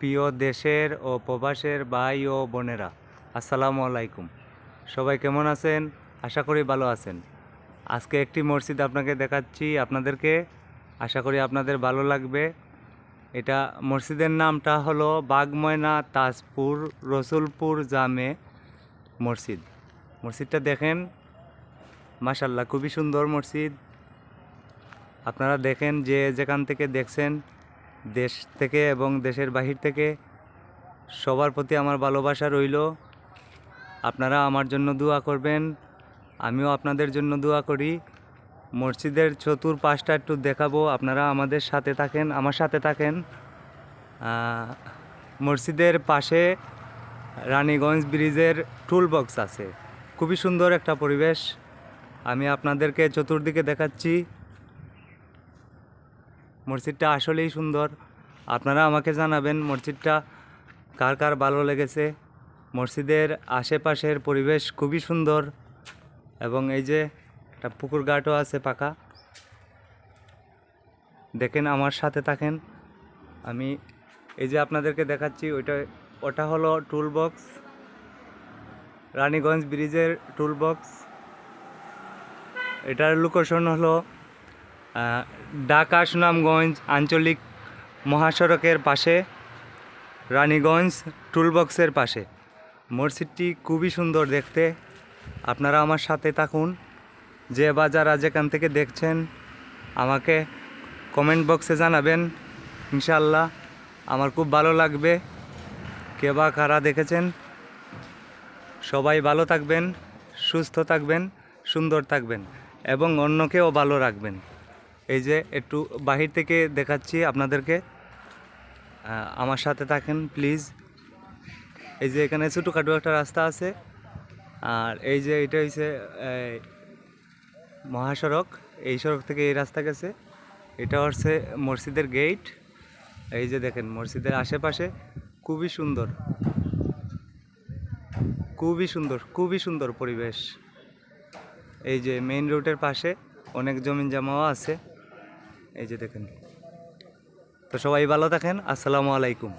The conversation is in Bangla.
প্রিয় দেশের ও প্রবাসের ভাই ও বোনেরা, আসসালামু আলাইকুম। সবাই কেমন আছেন? আশা করি ভালো আছেন। আজকে একটি মসজিদ আপনাকে দেখাচ্ছি, আপনাদেরকে আশা করি আপনাদের ভালো লাগবে। এটা মসজিদের নামটা হলো বাগময়না তাজপুর রসুলপুর জামে মসজিদ। মসজিদটা দেখেন মাশাল্লাহ খুবই সুন্দর মসজিদ। আপনারা দেখেন যে যেখান থেকে দেখছেন দেশ থেকে এবং দেশের বাহির থেকে সবার প্রতি আমার ভালোবাসা রইল। আপনারা আমার জন্য দোয়া করবেন, আমিও আপনাদের জন্য দোয়া করি। মসজিদের চতুর পাশটা একটু দেখাবো, আপনারা আমাদের সাথে থাকেন, আমার সাথে থাকেন। মসজিদের পাশে রানীগঞ্জ ব্রিজের টুল বক্স আছে। খুবই সুন্দর একটা পরিবেশ। আমি আপনাদেরকে চতুর্দিকে দেখাচ্ছি। মসজিদটা আসলেই সুন্দর। আপনারা আমাকে জানাবেন মসজিদটা কার কার ভালো লেগেছে। মসজিদের আশেপাশের পরিবেশ খুবই সুন্দর এবং এই যে একটা পুকুর ঘাটও আছে পাকা। দেখেন, আমার সাথে থাকেন। আমি এই যে আপনাদেরকে দেখাচ্ছি, ওইটা, ওটা হলো টুল বক্স রানীগঞ্জ ব্রিজের টুল বক্স এটার লোকেশন হলো ঢাকা, সুনামগঞ্জ, আঞ্চলিক মহাসড়কের পাশে, রানীগঞ্জ টুলবক্সের পাশে। মসজিদটি খুবই সুন্দর দেখতে। আপনারা আমার সাথে থাকুন। যে বা যারা যেখান থেকে দেখছেন, আমাকে কমেন্ট বক্সে জানাবেন। ইনশাল্লাহ আমার খুব ভালো লাগবে। কে বা কারা দেখেছেন? সবাই ভালো থাকবেন, সুস্থ থাকবেন, সুন্দর থাকবেন এবং অন্যকেও ভালো রাখবেন। এই যে একটু বাহির থেকে দেখাচ্ছি আপনাদেরকে। আমার সাথে থাকেন প্লিজ এই যে এখানে ছোটোখাটো একটা রাস্তা আছে। আর এই যে এটা হচ্ছে মহাসড়ক। এই সড়ক থেকে এই রাস্তা গেছে। এটা হচ্ছে মসজিদের গেট এই যে দেখেন, মসজিদের আশেপাশে খুবই সুন্দর। খুবই সুন্দর খুবই সুন্দর পরিবেশ। এই যে মেইন রোডের পাশে অনেক জমিন জমাও আছে। এই যে দেখেন। তো সবাই ভালো থাকেন আসসালামু আলাইকুম।